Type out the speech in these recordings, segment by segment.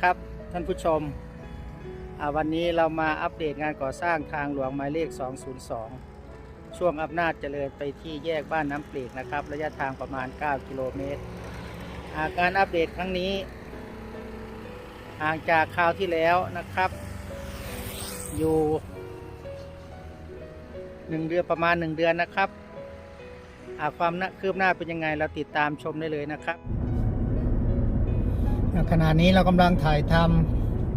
ครับท่านผู้ชม วันนี้เรามาอัปเดตงานก่อสร้างทางหลวงหมายเลข 202 ช่วงอำนาจเจริญไปที่แยกบ้านน้ำปลีกนะครับ ระยะทางประมาณ 9 กิโลเมตราการอัปเดตครั้งนี้ ห่างจากคราวที่แล้วนะครับ อยู่หนึ่งเดือนประมาณ 1 เดือนนะครับความคืบหน้าเป็นยังไงเราติดตามชมได้เลยนะครับ ขณะนี้เรากำลังถ่ายท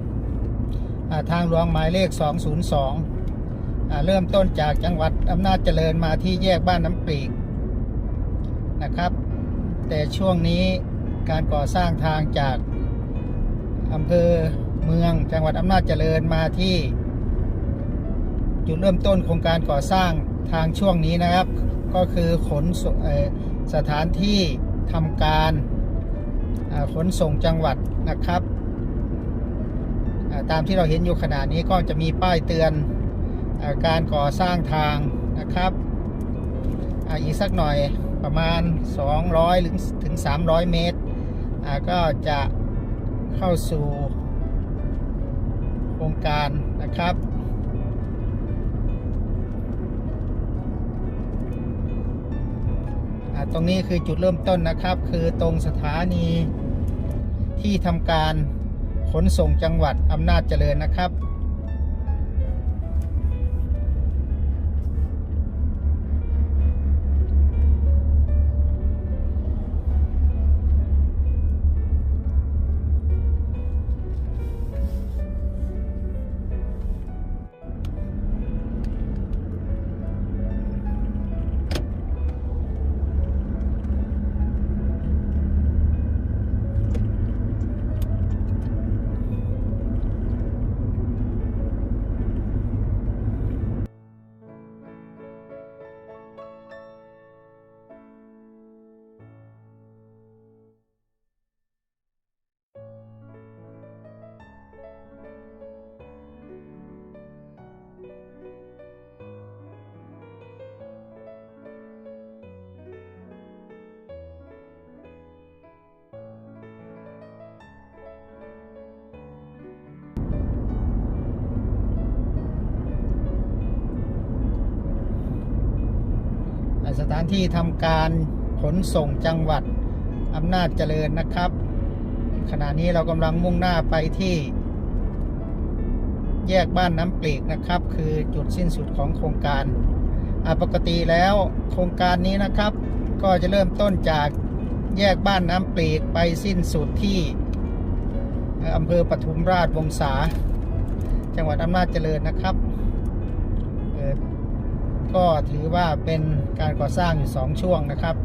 ำทางหลวงหมายเลข 202 เริ่มต้นจากจังหวัดอำนาจเจริญมาที่แยกบ้านน้ำปีกนะครับ แต่ช่วงนี้การก่อสร้างทางจากอำเภอเมืองจังหวัดอำนาจเจริญมาที่จุดเริ่มต้นโครงการก่อสร้างทางช่วงนี้นะครับ ก็คือขนสเอ่อสถานที่ทำการ ขนส่งจังหวัดนะครับ ตามที่เราเห็นอยู่ขณะนี้ก็จะมีป้ายเตือนอการก่อสร้างทางนะครับออีกสักหน่อยประมาณ 200หรือถึง 300 เมตร ก็จะเข้าสู่โครงการนะครับ ตรงนี้คือจุดเริ่มต้นนะครับ คือตรงสถานีที่ทำการขนส่งจังหวัดอำนาจเจริญนะครับ ถานที่ทำการขนส่งจังหวัดอำนาจเจริญนะครับ ขณะนี้เรากำลังมุ่งหน้าไปที่ แยกบ้านน้ำปลีกนะครับ คือจุดสิ้นสุดของโครงการปกติแล้วโครงการนี้นะครับ ก็จะเริ่มต้นจากแยกบ้านน้ำปลีกไปสิ้นสุดที่อำเภอปทุมราชวงศา จังหวัดอำนาจเจริญนะครับ ก็ถือว่าเป็นการก่อสร้างอยู่ 2 ช่วงนะครับ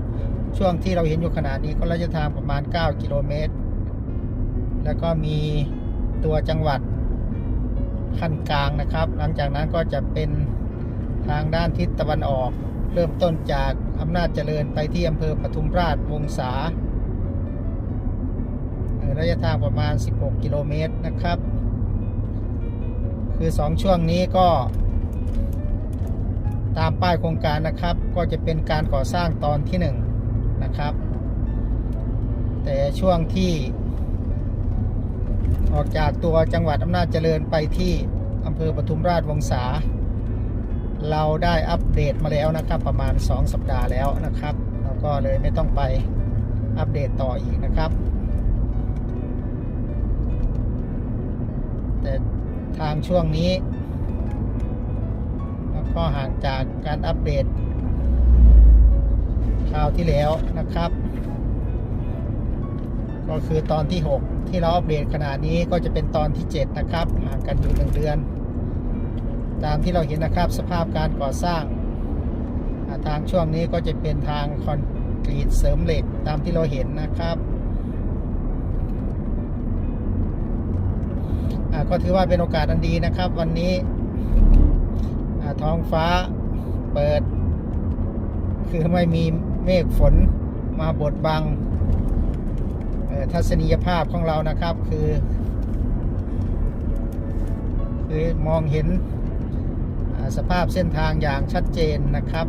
ช่วงที่เราเห็นอยู่ขนาดนี้ก็ระยะทางประมาณ 9 กิโลเมตร แล้วก็มีตัวจังหวัดขั้นกลางนะครับ หลังจากนั้นก็จะเป็นทางด้านทิศตะวันออก เริ่มต้นจากอำนาจเจริญไปที่อำเภอปทุมราชวงศาระยะทางประมาณ 16 กิโลเมตรนะครับ คือ 2 ช่วงนี้ก็ ตามป้ายโครงการนะครับ ก็จะเป็นการก่อสร้างตอนที่1นงนะครับ แต่ช่วงที่ออกจากตัวจังหวัดอำนาจเจริญไปที่อำเภอปทุมราชวงศาเราได้อัปเดตมาแล้วนะครับ ประมาณ 2 สัปดาห์แล้วนะครับเราก็เลยไม่ต้องไปอัปเดตต่ออีกนะครับ แต่ทางช่วงนี้ ก็ห่างจากการอัปเดตคราวที่แล้วนะครับ ก็คือตอนที่ 6 ที่เราอัปเดตขนาดนี้ก็จะเป็นตอนที่ 7 นะครับ ห่างกันอยู่หนึ่งเดือน ตามที่เราเห็นนะครับสภาพการก่อสร้าง ทางช่วงนี้ก็จะเป็นทางคอนกรีตเสริมเหล็กตามที่เราเห็นนะครับก็ถือว่าเป็นโอกาสอันดีนะครับ วันนี้ ท้องฟ้าเปิด คือไม่มีเมฆฝนมาบดบังทัศนียภาพของเรานะครับคือ คือมองเห็นสภาพเส้นทางอย่างชัดเจนนะครับ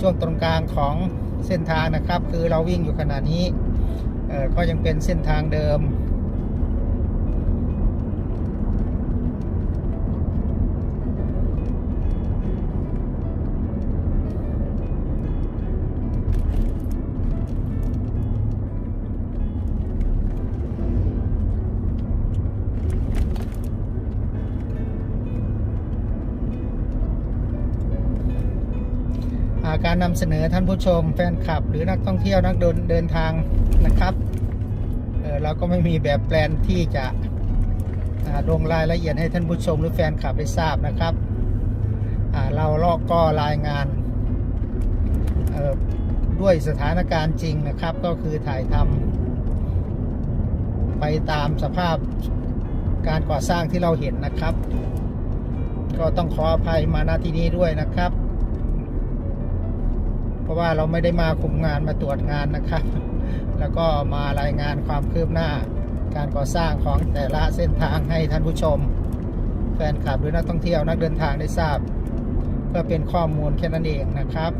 ช่วงตรงกลางของเส้นทางนะครับ คือเราวิ่งอยู่ขณะนี้ก็ยังเป็นเส้นทางเดิม การนำเสนอท่านผู้ชมแฟนคลับ หรือนักท่องเที่ยวนักเดินเดินทางนะครับเเราก็ไม่มีแบบแปลนที่จะลงรายละเอียดให้ท่านผู้ชมหรือแฟนคลับได้ทราบนะครับอ่าเราลอกก็รายงานด้วยสถานการณ์จริงนะครับ ก็คือถ่ายทำไปตามสภาพการก่อสร้างที่เราเห็นนะครับ ก็ต้องขออภัยมาณที่นี้ด้วยนะครับ ราะว่าเราไม่ได้มาคุมงานมาตรวจงานนะครับ แล้วก็มารายงานความคืบหน้า การก่อสร้างของแต่ละเส้นทางให้ท่านผู้ชม แฟนคลับหรือนักท่องเที่ยวนักเดินทางได้ทราบ เพื่อเป็นข้อมูลแค่นั้นเองนะครับ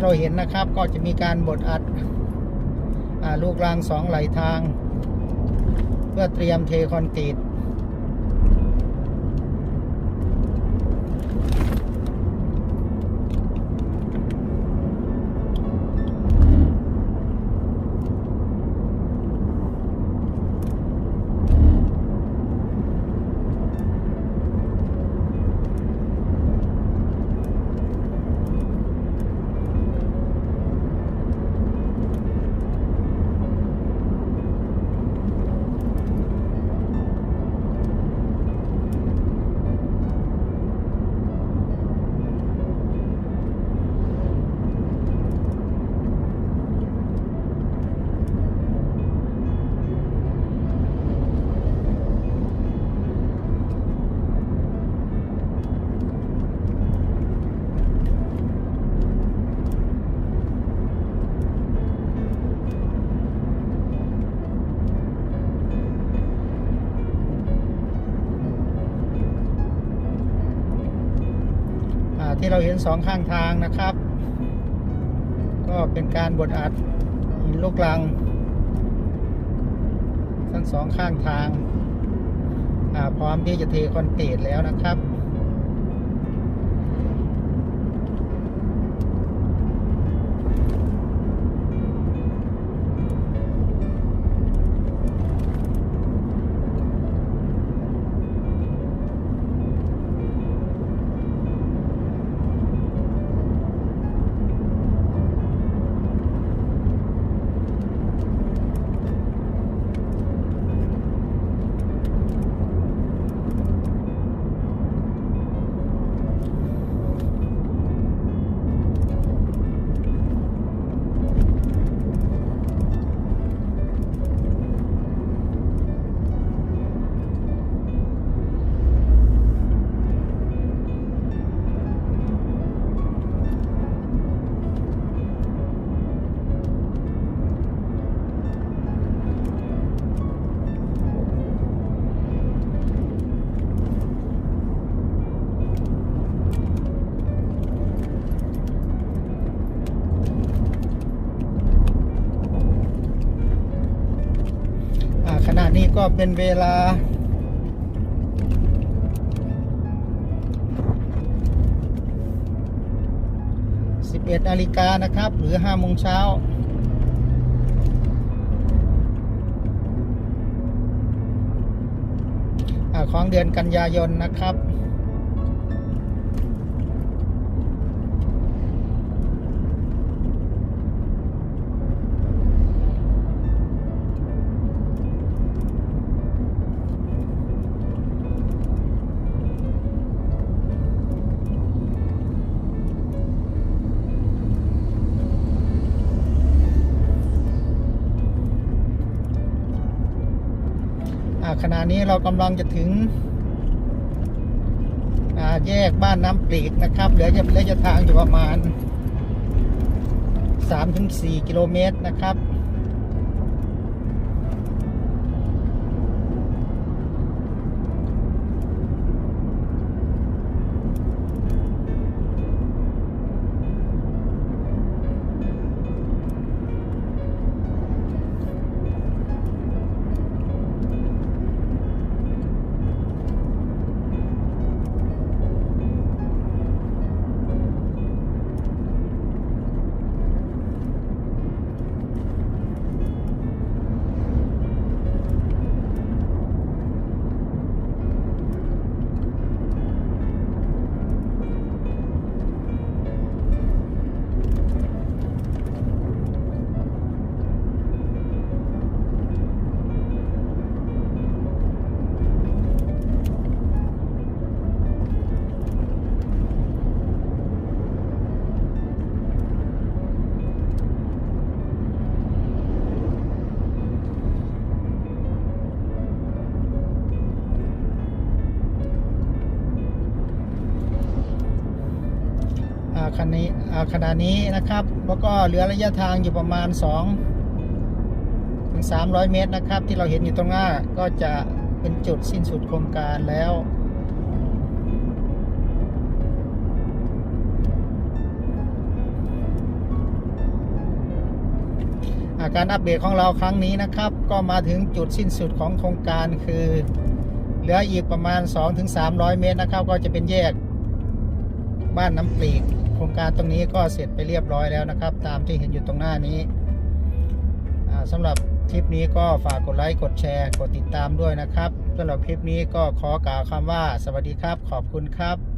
ที่เราเห็นนะครับ ก็จะมีการบดอัดอลูกรางสองไหลทาง เพื่อเตรียมเทคอนกรีต เราเห็นสองข้างทางนะครับ ก็เป็นการบดอัดหินลูกรัง ทั้งสองข้างทางพร้อมที่จะเทคอนกรีตแล้วนะครับ ขณะนี้ก็เป็นเวลา 11นาฬิกานะครับ หรือ5โมงเช้าอ่าของเดือนกันยายนนะครับ ขณะนี้เรากำลังจะถึงแยกบ้านน้ำปลีกนะครับ เหลือจะเหลือจะทางอยู่ประมาณ 3-4 กิโลเมตรนะครับ คันนี้อาขณะนี้นะครับ แล้วก็เหลือระยะทางอยู่ประมาณ 2 ถึง 300 เมตรนะครับ ที่เราเห็นอยู่ตรงหน้าก็จะเป็นจุดสิ้นสุดโครงการแล้วาการอัปเดตของเราครั้งนี้นะครับ ก็มาถึงจุดสิ้นสุดของโครงการคือ เหลืออีกประมาณ 2-300 เมตรนะครับ ก็จะเป็นแยกบ้านน้ำปลีก ครงการตรงนี้ก็เสร็จไปเรียบร้อยแล้วนะครับ ตามที่เห็นอยู่ตรงหน้านี้อ่าสำหรับคลิปนี้ก็ฝากกดไลค์กดแชร์ กดติดตามด้วยนะครับสำหรับคลิปนี้ก็ขอกล่าวคำว่า สวัสดีครับ ขอบคุณครับ